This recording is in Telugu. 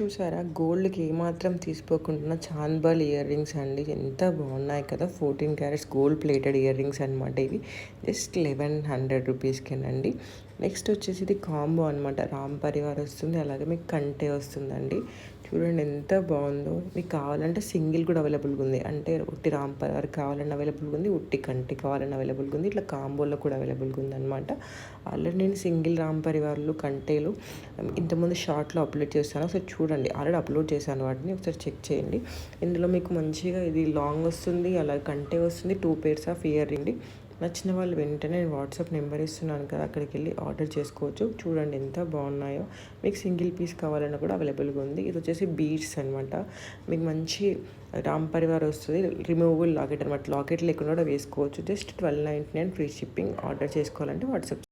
చూసారా? గోల్డ్కి ఏమాత్రం తీసుకోకుండా చాన్బాల్ ఇయర్ రింగ్స్ అండి. ఎంత బాగున్నాయి కదా? Fourteen carats gold plated earrings అనమాట ఇవి. జస్ట్ లెవెన్ హండ్రెడ్ రూపీస్కేనండి. నెక్స్ట్ వచ్చేసి ఇది కాంబో అనమాట రామ్ పరివార్ వస్తుంది. అలాగే మీకు కంటే వస్తుందండి. చూడండి ఎంత బాగుందో. మీకు కావాలంటే సింగిల్ కూడా అవైలబుల్గా ఉంది. అంటే ఉట్టి రామ్ పరివార్ కావాలని అవైలబుల్గా ఉంది. ఉట్టి కంటి కావాలని అవైలబుల్గా ఉంది. ఇట్లా కాంబోలో కూడా అవైలబుల్గా ఉంది అనమాట ఆల్రెడీ నేను సింగిల్ రామ్ పరివార్లు కంటేలు ఇంతకుముందు షార్ట్లో అప్లోడ్ చేస్తాను. ఒకసారి చూడండి. ఆల్రెడీ అప్లోడ్ చేశాను. వాటిని ఒకసారి చెక్ చేయండి. ఇందులో మీకు మంచిగా ఇది లాంగ్ వస్తుంది అలా కంటే వస్తుంది two pairs of earring నచ్చిన వాళ్ళు వెంటనే నేను వాట్సాప్ నెంబర్ ఇస్తున్నాను కదా అక్కడికి వెళ్ళి ఆర్డర్ చేసుకోవచ్చు. చూడండి ఎంత బాగున్నాయో. మీకు సింగిల్ పీస్ కావాలన్నా కూడా అవైలబుల్గా ఉంది. ఇది వచ్చేసి బీడ్స్ అనమాట మీకు మంచి రామ్ పరివార్ వస్తుంది. రిమూవబుల్ లాకెట్ అనమాట లాకెట్ లేకుండా కూడా వేసుకోవచ్చు. Just twelve ninety nine free shipping order చేసుకోవాలంటే వాట్సాప్